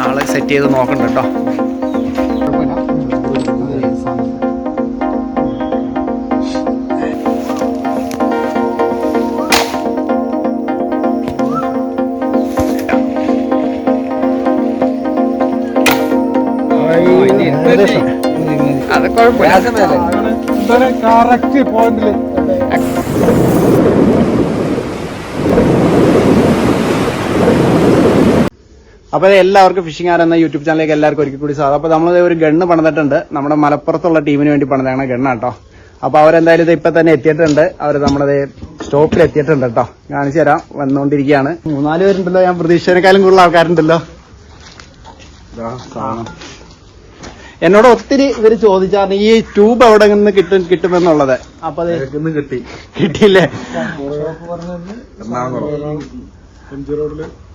ആൾ set ചെയ്ത് നോക്കണ്ട കേട്ടോ അത് കുഴപ്പമില്ല. കറക്റ്റ് അപ്പോൾ എല്ലാവർക്കും ഫിഷിംഗ് ആർ എന്ന യൂട്യൂബ് ചാനലിലേക്ക് എല്ലാവർക്കും ഒരിക്കൽ കൂടി സാധനം അപ്പോൾ നമ്മൾ ഒരു ഗണ്ണ് പണിതിട്ടുണ്ട്. നമ്മുടെ മലപ്പുറത്തുള്ള ടീമിന് വേണ്ടി പണിതാണ് ഗണ്ണാട്ടോ അപ്പോൾ അവരെന്തായാലും ഇത് ഇപ്പൊ തന്നെ എത്തിയിട്ടുണ്ട്. അവർ നമ്മുടെ സ്റ്റോപ്പിൽ എത്തിയിട്ടുണ്ട് കേട്ടോ കാണിച്ചു തരാം. വന്നുകൊണ്ടിരിക്കുകയാണ് മൂന്നാൽ പേരുണ്ടല്ലോ. ഞാൻ പ്രതീക്ഷിച്ചതിനേക്കാളും കൂടുതൽ ആൾക്കാരുണ്ടല്ലോ. എന്നോട് ഒത്തിരി ഇവർ ചോദിച്ചായിരുന്നു ഈ ട്യൂബ് എവിടെ നിന്ന് കിട്ടും കിട്ടുമെന്നുള്ളത്. അപ്പൊ അത് കിട്ടി? കിട്ടിയില്ലേ?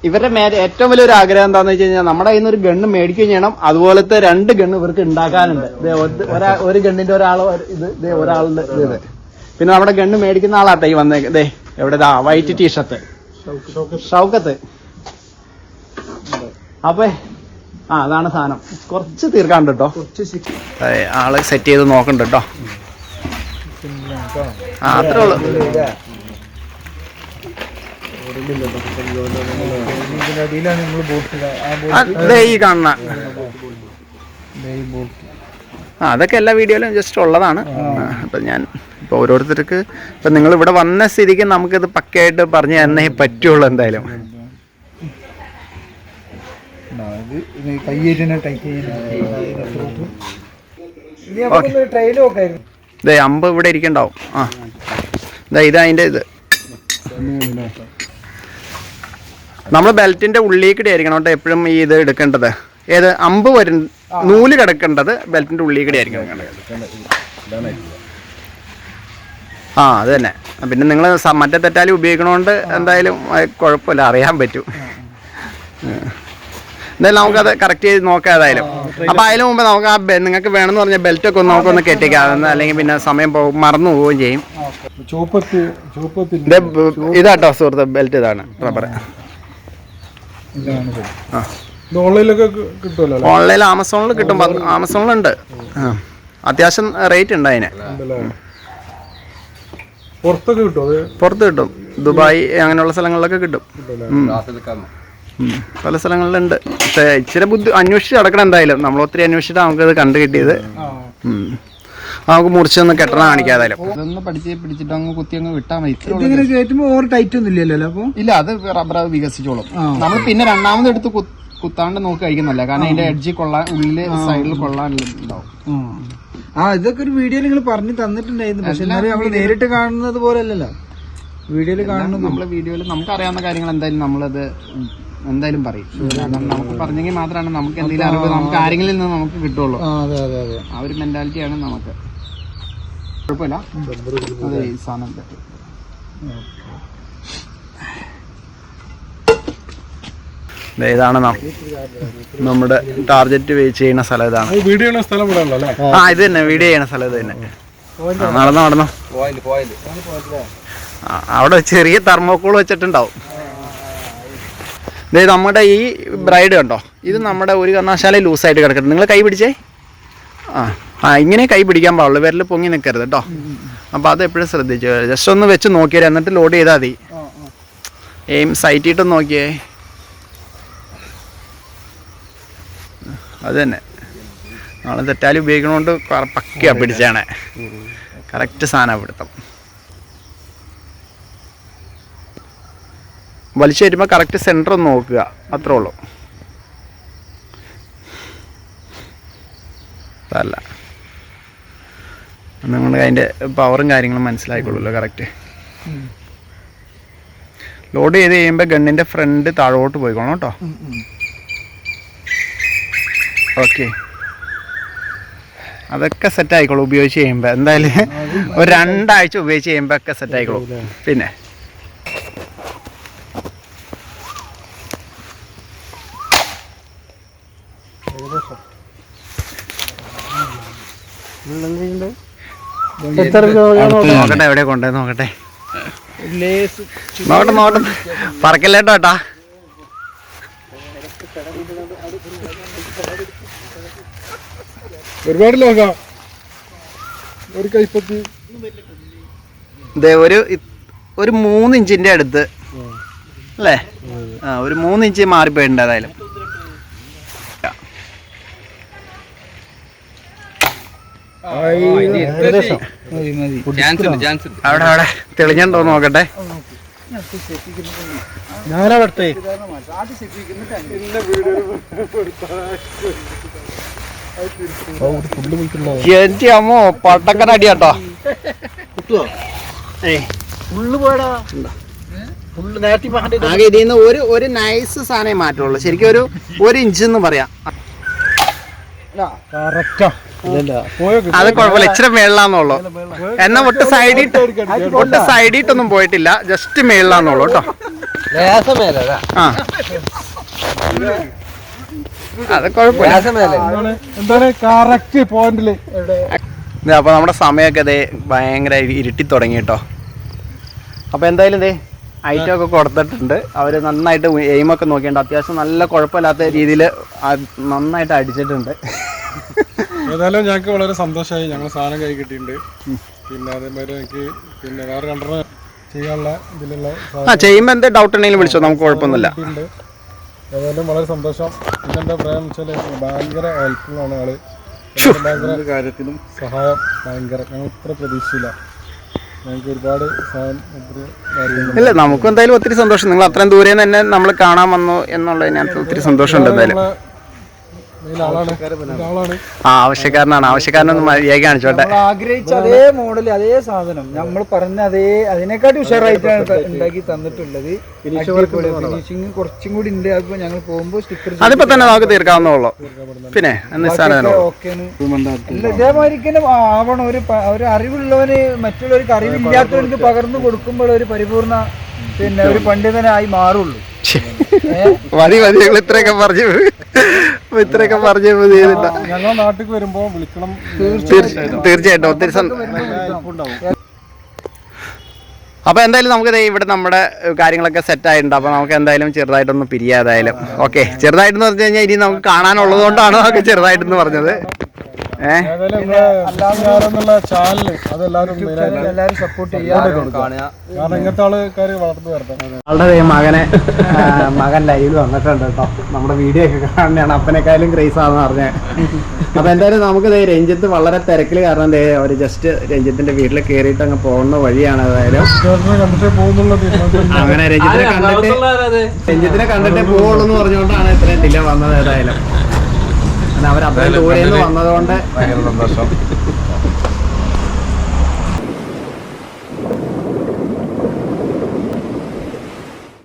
ഇവരുടെ ഏറ്റവും വലിയൊരു ആഗ്രഹം എന്താന്ന് വെച്ച് കഴിഞ്ഞാൽ നമ്മുടെ കയ്യിൽ നിന്ന് ഒരു ഗണ്ണ് മേടിക്കുകയും ചെയ്യണം. അതുപോലത്തെ രണ്ട് ഗണ്ണ് ഇവർക്ക് ഉണ്ടാക്കാനുണ്ട് ഒരു- ഗണ്ണിന്റെ ഒരാൾ ഇത് ഒരാളുടെ ഇത്. പിന്നെ നമ്മുടെ ഗണ്ണ് മേടിക്കുന്ന ആളാട്ടെ ഈ വന്നേ ദേ എവിടെതാ വൈറ്റ് ടീഷർട്ട് ഷൗക്കത്ത്. അപ്പൊ ആ അതാണ് സാധനം. കുറച്ച് തീർക്കാണ്ട് കേട്ടോ ആൾ സെറ്റ് ചെയ്ത് നോക്കണ്ട കേട്ടോ അത്രേ ഉള്ളൂ. ഇതിനടിയിലാണ് നമ്മൾ ബോട്ട് ആ ആ, ദേ ഈ കാണുന്ന. ആ അതൊക്കെ എല്ലാ വീഡിയോയിലും ജസ്റ്റ് ഉള്ളതാണ്. അപ്പൊ ഞാൻ ഇപ്പൊ ഓരോരുത്തർക്ക് ഇപ്പൊ നിങ്ങൾ ഇവിടെ വന്ന സ്ഥിതിക്ക് നമുക്കിത് പക്കയായിട്ട് പറഞ്ഞു തന്നേ പറ്റുള്ളൂ എന്തായാലും. അമ്പ് ഇവിടെ ഇരിക്കണ്ടാവും. ആ. ഇതാ ഇതാ അതിന്റെ ഇത്. നമ്മൾ ബെൽറ്റിന്റെ ഉള്ളിലേക്ക് ആയിരിക്കണം കേട്ടോ എപ്പോഴും ഈ ഇത് എടുക്കേണ്ടത്. ഏത്? അമ്പ് വരും. നൂൽ കിടക്കേണ്ടത് ബെൽറ്റിന്റെ ഉള്ളിലേക്ക് ആയിരിക്കണം ആ അത് തന്നെ. പിന്നെ നിങ്ങൾ മറ്റേ തെറ്റാലി ഉപയോഗിക്കണോണ്ട് എന്തായാലും കുഴപ്പമില്ല. അറിയാൻ പറ്റും. എന്തായാലും നമുക്കത് കറക്റ്റ് ചെയ്ത് നോക്കാം ഏതായാലും. അപ്പം അതിന് മുമ്പ് നമുക്ക് ആ നിങ്ങൾക്ക് വേണമെന്ന് പറഞ്ഞ ബെൽറ്റ് ഒക്കെ ഒന്ന് നമുക്കൊന്ന് കെട്ടിക്കാം. അല്ലെങ്കിൽ പിന്നെ സമയം പോകും മറന്നു പോവുകയും ചെയ്യും. ഇതാട്ടോ സുഹൃത്ത് ബെൽറ്റ് ഇതാണ് റബ്ബർ ഓൺലൈനിലൊക്കെ കിട്ടുമല്ലോ? ഓൺലൈനിൽ ആമസോണിൽ കിട്ടും. ആമസോണിലുണ്ട്. അത്യാവശ്യം റേറ്റ് ഉണ്ട് അതിന്. പുറത്തൊക്കെ കിട്ടും പുറത്ത് കിട്ടും. ദുബായ് അങ്ങനെയുള്ള സ്ഥലങ്ങളിലൊക്കെ കിട്ടും. പല സ്ഥലങ്ങളിലുണ്ട്. പക്ഷേ ഇച്ചിരി ബുദ്ധി അന്വേഷിച്ച് നടക്കണം എന്തായാലും. നമ്മൾ ഒത്തിരി അന്വേഷിച്ചിട്ട് നമുക്കത് കണ്ടു കിട്ടിയത്. നമുക്ക് മുറിച്ചൊന്ന് കെട്ടണം കാണിക്കാതായാലും. ഇതൊന്ന് പഠിച്ച് പിടിച്ചിട്ട് അങ്ങ് കുത്തി അങ്ങ് വിട്ടാൽ മതി. ഇതിങ്ങനെ കയറ്റുമ്പോ ഓവർ ടൈറ്റ് ഒന്നും ഇല്ലല്ലോ അപ്പൊ? ഇല്ല അത് റബ്ബർ വികസിച്ചോളും. നമ്മൾ പിന്നെ രണ്ടാമത് എടുത്ത് കുത്താണ്ട് നോക്കി കഴിക്കുന്നല്ല കാരണം അതിന്റെ എഡ്ജി കൊള്ളാൻ ഉള്ളിൽ സൈഡിൽ കൊള്ളാനുണ്ടാവും. ആ. ഇതൊക്കെ ഒരു വീഡിയോ നിങ്ങൾ പറഞ്ഞു തന്നിട്ടുണ്ടായിരുന്നു. പക്ഷെ നമ്മൾ നേരിട്ട് കാണുന്നത് പോലെ അല്ലല്ലോ. വീഡിയോയിൽ കാണുന്നത് നമ്മളെ വീഡിയോയിൽ നമുക്ക് അറിയാവുന്ന കാര്യങ്ങൾ എന്തായാലും നമ്മളത് എന്തായാലും പറയും. കാരണം നമുക്ക് പറഞ്ഞെങ്കിൽ മാത്രമാണ് നമുക്ക് എന്തെങ്കിലും അറിവ് നമുക്ക് ആരെങ്കിലും നിന്ന് നമുക്ക് കിട്ടുള്ളൂ. അതെ അതെ അതെ. ആ ഒരു മെന്റാലിറ്റിയാണ് നമുക്ക്. കുഴപ്പമില്ല. അതെ ഈ സാധനം ഇതാണ് നമ്മുടെ ടാർഗറ്റ് വെച്ച് ചെയ്യുന്ന സ്ഥലം ഇതാണ്. വീഡിയോ ആ ഇത് തന്നെ വീഡിയോ ചെയ്യണ സ്ഥലം ഇത് തന്നെ. നടന്നോ നടന്നോ. അവിടെ ചെറിയ തെർമോക്കോൾ വെച്ചിട്ടുണ്ടാവും. ഇതേ നമ്മുടെ ഈ ബ്രൈഡ് കണ്ടോ? ഇത് നമ്മുടെ ഒരു കാരണവശാല ലൂസായിട്ട് കിടക്കട്ടെ. നിങ്ങൾ കൈ പിടിച്ചേ? ആ. ആ ഇങ്ങനെ കൈ പിടിക്കാൻ പാടുള്ളൂ. വിരൽ പൊങ്ങി നിൽക്കരുത് കേട്ടോ അപ്പോൾ അത് എപ്പോഴും ശ്രദ്ധിച്ചു ജസ്റ്റ് ഒന്ന് വെച്ച് നോക്കിയാൽ എന്നിട്ട് ലോഡ് ചെയ്താൽ മതി. എയിം സൈറ്റിട്ട് നോക്കിയേ. അത് തന്നെ. നാളെ തെറ്റാലി ഉപയോഗിക്കണോണ്ട് പക്കയാ പിടിച്ചാണ് കറക്റ്റ് സാധനം പിടുത്തം. വലിച്ചു വരുമ്പോൾ കറക്റ്റ് സെന്റർ ഒന്ന് നോക്കുക. അത്രേ ഉള്ളൂ. അതല്ല. നിങ്ങൾ അതിന്റെ പവറും കാര്യങ്ങളും മനസ്സിലായിക്കൊള്ളുമല്ലോ കറക്റ്റ് ലോഡ് ചെയ്ത് കഴിയുമ്പോൾ ഗണ്ണിന്റെ ഫ്രണ്ട് താഴോട്ട് പോയിക്കോണം കേട്ടോ ഓക്കെ അതൊക്കെ സെറ്റ് ആയിക്കോളൂ ഉപയോഗിച്ച് കഴിയുമ്പോൾ എന്തായാലും ഒരു രണ്ടാഴ്ച ഉപയോഗിച്ച് കഴിയുമ്പോൾ ഒക്കെ സെറ്റ് ആയിക്കോളൂ പിന്നെ നോക്കട്ടെ എവിടെ കൊണ്ടേ നോക്കട്ടെ. നോക്കട്ടെ നോക്കട്ടെ. പറക്കല്ലേട്ടോ ഏട്ടാ. ഒരുപാട് ലോകം ഒരു കൈപ്പത്തി. ഒരു ഒരു മൂന്ന് ഇഞ്ചിന്റെ അടുത്ത്. അല്ലേ? ആ ഒരു മൂന്ന് ഇഞ്ച് മാറിപ്പോയിട്ടുണ്ട് ഏതായാലും ഏകദേശം മതി മതി അവിടെ അവിടെ. തെളിഞ്ഞുണ്ടോ നോക്കട്ടെ. ഞാനവിടുത്തെ എന്റെ അമ്മോ പട്ടക്കന അടിയാട്ടോ ആകെ ഇതിൽ നിന്ന് ഒരു ഒരു നൈസ് സാധനമേ മാറ്റുള്ളൂ. ശരിക്കും ഒരു ഒരു ഇഞ്ച് എന്ന് പറയാം. കറക്റ്റാ അത് കുഴപ്പമില്ല. ഇച്ചിരി മേളിലാന്നുള്ളൂ. എന്നാ ഒട്ട് സൈഡിൽ ഒട്ട് സൈഡിട്ടൊന്നും പോയിട്ടില്ല. ജസ്റ്റ് മേളിലാന്നുള്ളൂ കേട്ടോ. ആ. അത് കുഴപ്പമില്ല. അപ്പൊ നമ്മുടെ സമയമൊക്കെ ദേ ഭയങ്കര ഇരുട്ടി തുടങ്ങി കേട്ടോ. അപ്പൊ എന്തായാലും ഇതേ ഐറ്റം ഒക്കെ കൊടുത്തിട്ടുണ്ട്. അവർ നന്നായിട്ട് എയിമൊക്കെ നോക്കിയിട്ടുണ്ട്. അത്യാവശ്യം നല്ല കുഴപ്പമില്ലാത്ത രീതിയിൽ നന്നായിട്ട് അടിച്ചിട്ടുണ്ട്. ഏതായാലും ഞങ്ങൾക്ക് വളരെ സന്തോഷമായി. ഞങ്ങൾ സാധനം കൈ കിട്ടിയിട്ടുണ്ട്. പിന്നെ അതേമാതിരി എനിക്ക് പിന്നെ വേറെ രണ്ടെണ്ണം ചെയ്യാനുള്ള ഇതിലുള്ള ആ ചെയ്യുമ്പോൾ എന്ത് ഡൗട്ട് ഉണ്ടെങ്കിലും വിളിച്ചോ. നമുക്ക് കുഴപ്പമൊന്നുമില്ല. ഏതായാലും വളരെ സന്തോഷം. പിന്നെ എന്താ പറയാന്ന് വെച്ചാൽ ഭയങ്കര ഹെൽപ്ഫുൾ ആണ് ആൾ. ഭയങ്കര കാര്യത്തിലും സഹായം ഭയങ്കര. ഞങ്ങൾ ഇത്ര പ്രതീക്ഷയില്ല ഒരുപാട് ഇല്ല നമുക്കും എന്തായാലും ഒത്തിരി സന്തോഷം. നിങ്ങൾ അത്രയും ദൂരെ തന്നെ നമ്മൾ കാണാൻ വന്നു എന്നുള്ളതിനകത്ത് ഒത്തിരി സന്തോഷമുണ്ട് എന്തായാലും. ആ ആവശ്യക്കാരനാണ്. ആവശ്യക്കാരനൊന്നും മര്യാദ കാണിച്ചോട്ടെ. ആഗ്രഹിച്ച അതേ മോഡൽ അതേ സാധനം. നമ്മൾ പറഞ്ഞ അതേ അതിനെക്കാട്ടി ഉഷാറായിട്ടാണ് ഉണ്ടാക്കി തന്നിട്ടുള്ളത്. ഫിനിഷിങ് കുറച്ചും കൂടി ഉണ്ട്. അതിപ്പോ ഞങ്ങൾ പോകുമ്പോൾ സ്റ്റിക്കർ അതിപ്പോ തന്നെ നമുക്ക് തീർക്കാവുന്നുള്ളൂ പിന്നെ ഇതേമാതിരിക്കും ആവണം. ഒരു ഒരു അറിവുള്ളവന് മറ്റുള്ളവർക്ക് അറിവില്ലാത്തവർക്ക് പകർന്നു കൊടുക്കുമ്പോൾ ഒരു പരിപൂർണ പിന്നെ ഒരു പണ്ഡിതനായി മാറുള്ളൂ. മതി മതി. ഇത്രയൊക്കെ പറഞ്ഞു. ഇത്രയൊക്കെ പറഞ്ഞു. ഞങ്ങൾ നാട്ടിൽ വരുമ്പോൾ വിളിക്കണം. തീർച്ച- തീർച്ചയായിട്ടും ഒത്തിരി അപ്പൊ എന്തായാലും നമുക്ക് ഇവിടെ നമ്മുടെ കാര്യങ്ങളൊക്കെ സെറ്റ് ആയിട്ടുണ്ട്. അപ്പൊ നമുക്ക് എന്തായാലും ചെറുതായിട്ടൊന്ന് പിരിയാതായാലും. ഓക്കെ ചെറുതായിട്ടെന്ന് പറഞ്ഞു കഴിഞ്ഞാൽ ഇനി നമുക്ക് കാണാനുള്ളത് കൊണ്ടാണ് നമുക്ക് ചെറുതായിട്ടെന്ന് പറഞ്ഞത്. ആളുടെ മകനെ മകൻ ലൈവ് വന്നിട്ടുണ്ട് കേട്ടോ. നമ്മുടെ വീഡിയോ ഒക്കെ കാണുന്നതാണ്. അപ്പനെക്കാളും ക്രേസ് ആണെന്ന് പറഞ്ഞത് അപ്പൊ എന്തായാലും നമുക്ക് ദേ രഞ്ജിത്ത് വളരെ തിരക്കിൽ കാരണം ദേ അവർ ജസ്റ്റ് രഞ്ജിത്തിന്റെ വീട്ടിൽ കയറിയിട്ട് അങ്ങ് പോകുന്ന വഴിയാണ് ഏതായാലും. അങ്ങനെ രഞ്ജിത്തിനെ കണ്ടിട്ട് രഞ്ജിത്തിനെ കണ്ടിട്ടേ പോവുള്ളൂ എന്ന് പറഞ്ഞുകൊണ്ടാണ് ഇത്രയും ഡിലേ വന്നത് ഏതായാലും. അവർ അത്രയും ദൂരെ വന്നതുകൊണ്ട് ഭയങ്കര സന്തോഷം.